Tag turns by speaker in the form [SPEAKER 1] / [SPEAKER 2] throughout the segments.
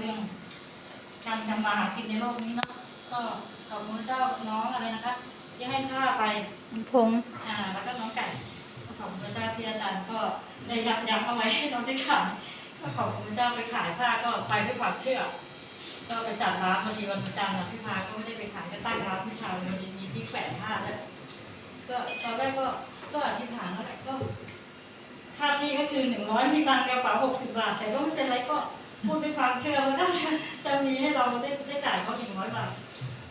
[SPEAKER 1] เรื่องการทำมาหากินในโลกนี้เนาะก็ขอบคุณพระเจ้าน้องอะไรนะคะที่ให้ข้าไป
[SPEAKER 2] น้องพงษ์
[SPEAKER 1] อ่าแล้วก็น้องไก่ก็ขอบคุณพระเจ้าที่อาจารย์ก็ได้ยับยั้งเอาไว้ให้เราได้ขายก็ขอบคุณพระเจ้าไปขายผ้าก็ไปด้วยความเชื่อ ก็ไปจัดร้านพอดีวันจันทร์นะพี่พาก็ไม่ได้ไปขายก็ตั้งร้านพี่พาเลยมีที่แฝงผ้าด้วยก็ตอนแรกก็ก็อธิษฐานแล้วแหละก็ค่าที่ก็คือหนึ่งร้อยมีตังค์กระเป๋าหกสิบบาท แต่ก็ไม่เป็นไรก็ พูดด้วยความเชื่อว่าเจ้าจะจะมีให้เราได้ได้จ่ายเขาหนึ่งร้อยบาท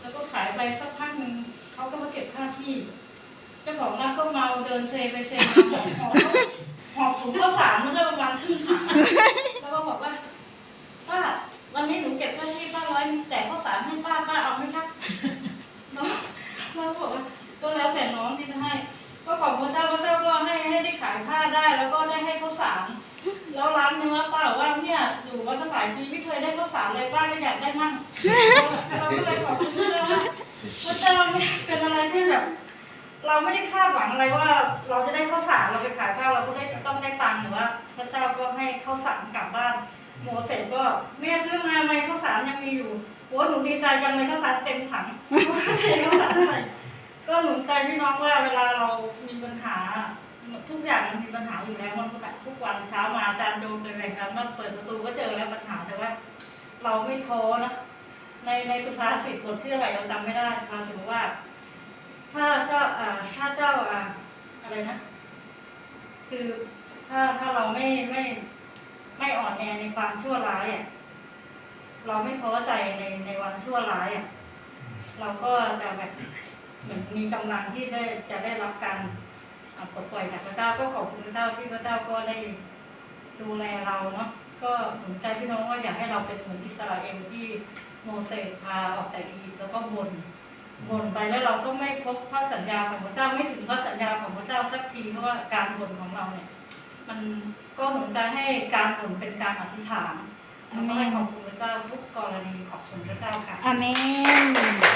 [SPEAKER 1] แล้วก็ขายไปสักพักหนึ่งเขาก็มาเก็บค่าที่ เจ้าของร้านก็เมาเดินเซไปเซมาหอบหอบถุงข้าวสารมันก็ประมาณครึ่งถังแล้วก็บอกว่าป้าวันนี้หนูเก็บค่าที่ป้าร้อยแต่ข้าวสารให้ป้าป้าเอาไหมครับน้องเราก็บอกว่าก็แล้วแต่น้องที่จะให้ ก็ขอบพระเจ้าพระเจ้าก็ให้ให้ได้ขายผ้าได้ แล้วก็ได้ให้ข้าวสาร ลายปีไม่เคยได้ข้าวสารเลยป้าก็อยากได้มั่งเราก็เลยขอบคุณพระเจ้าว่าพระเจ้าเนี่ยเป็นอะไรที่แบบเราไม่ได้คาดหวังอะไรว่าเราจะได้ข้าวสารเราไปขายผ้าวเราก็ได้ต้องได้ตังค์หรือว่าพระเจ้าก็ให้ข้าวสารกลับบ้านโมเสร็จก็แม่ซื้อมาไหมข้าวสารยังมีอยู่โอ้หนูดีใจจังเลยข้าวสารเต็มถังเทข้าวสารเท่าไหร่ก็หนุนใจพี่น้องว่าเวลาเรามีปัญหาทุกอย่างมันมีปัญหาอยู่แล้วมันก็แบบทุกวันเช้ามาอาจารย์โยมเป็นแรงกันว่าเปิดประตูก็ เราไม่ท้อนะในในสุภาษิตบทที่อะไรเราจำไม่ได้สุภาษิตบอกว่า ถ้าเจ้าอ่าถ้าเจ้าอ่าอะไรนะ คือถ้าถ้าเราไม่ไม่ไม่อ่อนแอในความชั่วร้ายอะเราไม่ท้อใจในในวันชั่วร้ายอะเราก็จะแบบเหมือนมีกำลังที่ได้จะได้รับการปลดปล่อยจากพระเจ้าก็ขอบคุณพระเจ้าที่พระเจ้าก็ได้ดูแลเราเนาะ ก็หนุนใจพี่น้องว่าอยากให้เราเป็นเหมือนอิสราเอลที่โมเสสพาออกจากอียิปต์แล้วก็บ่นบ่นไปแล้วเราก็ไม่พบพระสัญญาของพระเจ้าไม่ถึงพระสัญญาของพระเจ้าสักทีเพราะว่าการบ่นของเราเนี่ย มันก็หนุนใจให้การบ่นเป็นการอธิษฐานแล้วก็ให้ขอบคุณพระเจ้าทุกกรณีขอบคุณพระเจ้าค่ะ
[SPEAKER 2] อาเมน